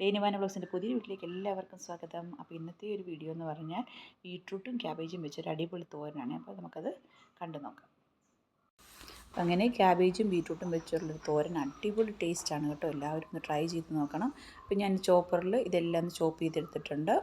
ഡേനിവാന ബ്ലോഗ്സിന്റെ പുതിയ വീട്ടിലേക്ക് എല്ലാവർക്കും സ്വാഗതം. അപ്പോൾ ഇന്നത്തെ ഒരു വീഡിയോ എന്ന് പറഞ്ഞാൽ ബീട്രൂട്ടും ക്യാബേജും വെച്ചൊരു അടിപൊളി തോരനാണ്. അപ്പോൾ നമുക്കത് കണ്ടു നോക്കാം. അപ്പം അങ്ങനെ ക്യാബേജും ബീട്രൂട്ടും വെച്ചുള്ളൊരു തോരൻ അടിപൊളി ടേസ്റ്റാണ് കേട്ടോ. എല്ലാവരും ഒന്ന് ട്രൈ ചെയ്ത് നോക്കണം. അപ്പോൾ ഞാൻ ചോപ്പറിൽ ഇതെല്ലാം ഒന്ന് ചോപ്പ് ചെയ്തെടുത്തിട്ടുണ്ട്.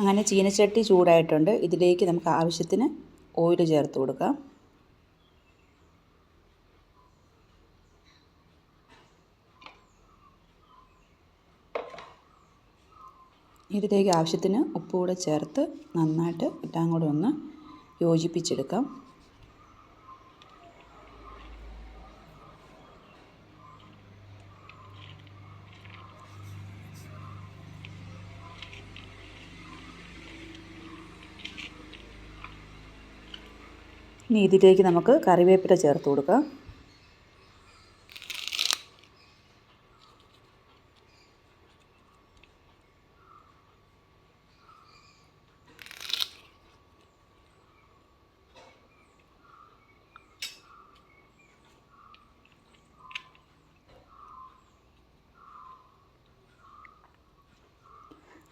അങ്ങനെ ചീനച്ചട്ടി ചൂടായിട്ടുണ്ട്. ഇതിലേക്ക് നമുക്ക് ആവശ്യത്തിന് ഓയിൽ ചേർത്ത് കൊടുക്കാം. ഇതിലേക്ക് ആവശ്യത്തിന് ഉപ്പ് കൂടെ ചേർത്ത് നന്നായിട്ട് എല്ലാം കൂടെ ഒന്ന് യോജിപ്പിച്ചെടുക്കാം. ഇനി ഇതിലേക്ക് നമുക്ക് കറിവേപ്പില ചേർത്ത് കൊടുക്കാം.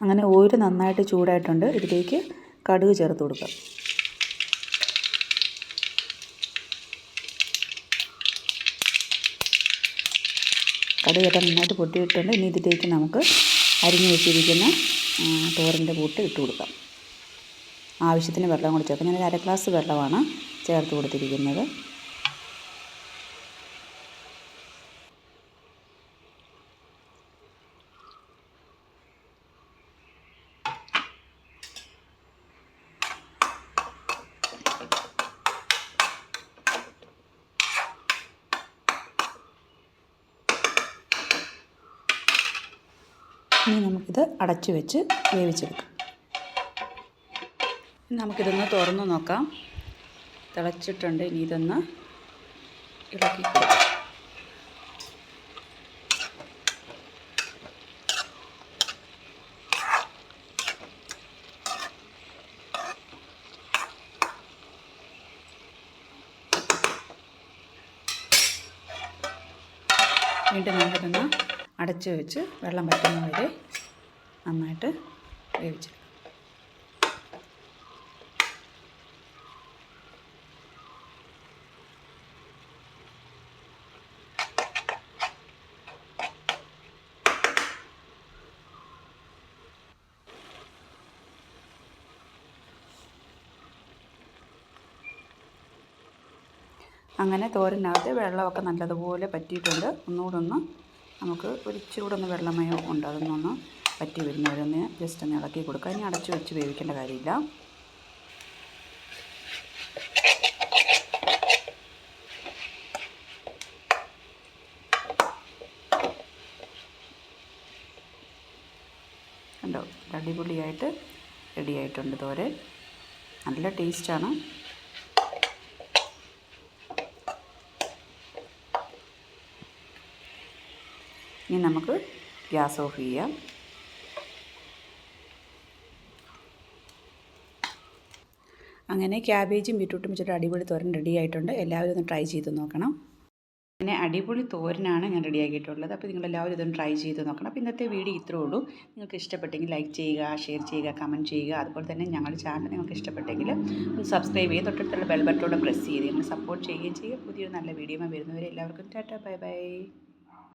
അങ്ങനെ ഓയിൽ നന്നായിട്ട് ചൂടായിട്ടുണ്ട്. ഇതിലേക്ക് കടുക് ചേർത്ത് കൊടുക്കാം. കടുകൊക്കെ നന്നായിട്ട് പൊട്ടിയിട്ടുണ്ട്. ഇനി ഇതിലേക്ക് നമുക്ക് അരിഞ്ഞു വെച്ചിരിക്കുന്ന തോരന്റെ കൂട്ട് ഇട്ട് കൊടുക്കാം. ആവശ്യത്തിന് വെള്ളം കൂടി ചേർക്കാം. ഞാനൊരു അര ഗ്ലാസ് വെള്ളമാണ് ചേർത്ത് കൊടുത്തിരിക്കുന്നത്. ഇനി നമുക്കിത് അടച്ചു വെച്ച് വേവിച്ചെടുക്കാം. നമുക്കിതൊന്ന് തുറന്ന് നോക്കാം. തിളച്ചിട്ടുണ്ട്. ഇനി ഇതൊന്ന് ഇളക്കി വീണ്ടും നമുക്കിതൊന്ന് അടച്ച് വെച്ച് വെള്ളം പറ്റുന്ന വരെ നന്നായിട്ട് വേവിച്ചെടുക്കാം. അങ്ങനെ തോരനകത്ത് വെള്ളമൊക്കെ നല്ലതുപോലെ പറ്റിയിട്ടുണ്ട്. ഒന്നുകൂടെ ഒന്ന് നമുക്ക് ഒരു ഇച്ചിരി കൂടെ ഒന്ന് വെള്ളമയോ ഉണ്ട് അതൊന്നൊന്ന് പറ്റി വരുന്നവരൊന്ന് ജസ്റ്റ് ഒന്ന് ഇളക്കി കൊടുക്കുക. ഇനി അടച്ചു വെച്ച് വേവിക്കേണ്ട കാര്യമില്ല. കണ്ടോ? അടിപൊളിയായിട്ട് റെഡി ആയിട്ടുണ്ട് തോരൻ നല്ല ടേസ്റ്റാണ് ഇനി നമുക്ക് ഗ്യാസ് ഓഫ് ചെയ്യാം. അങ്ങനെ ക്യാബേജും ബീട്രൂട്ടും വെച്ചിട്ട് അടിപൊളി തോരൻ റെഡി ആയിട്ടുണ്ട്. എല്ലാവരും ഒന്ന് ട്രൈ ചെയ്ത് നോക്കണം. പിന്നെ അടിപൊളി തോരനാണ് ഞാൻ റെഡിയാക്കിയിട്ടുള്ളത് അപ്പോൾ നിങ്ങളെല്ലാവരും ഇതൊന്ന് ട്രൈ ചെയ്ത് നോക്കണം. അപ്പോൾ ഇന്നത്തെ വീഡിയോ ഇത്രേ ഉള്ളൂ. നിങ്ങൾക്ക് ഇഷ്ടപ്പെട്ടെങ്കിൽ ലൈക്ക് ചെയ്യുക ഷെയർ ചെയ്യുക കമന്റ് ചെയ്യുക. അതുപോലെ തന്നെ ഞങ്ങളുടെ ചാനൽ നിങ്ങൾക്ക് ഇഷ്ടപ്പെട്ടെങ്കിൽ ഒന്ന് സബ്സ്ക്രൈബ് ചെയ്യുക. തൊട്ടടുത്തുള്ള ബെൽ ബട്ടോടെ പ്രസ് ചെയ്ത് നിങ്ങൾ സപ്പോർട്ട് ചെയ്യുകയും ചെയ്യുക. പുതിയൊരു നല്ല വീഡിയോ വരുന്നവരെ എല്ലാവർക്കും ടാറ്റ ബൈ ബൈ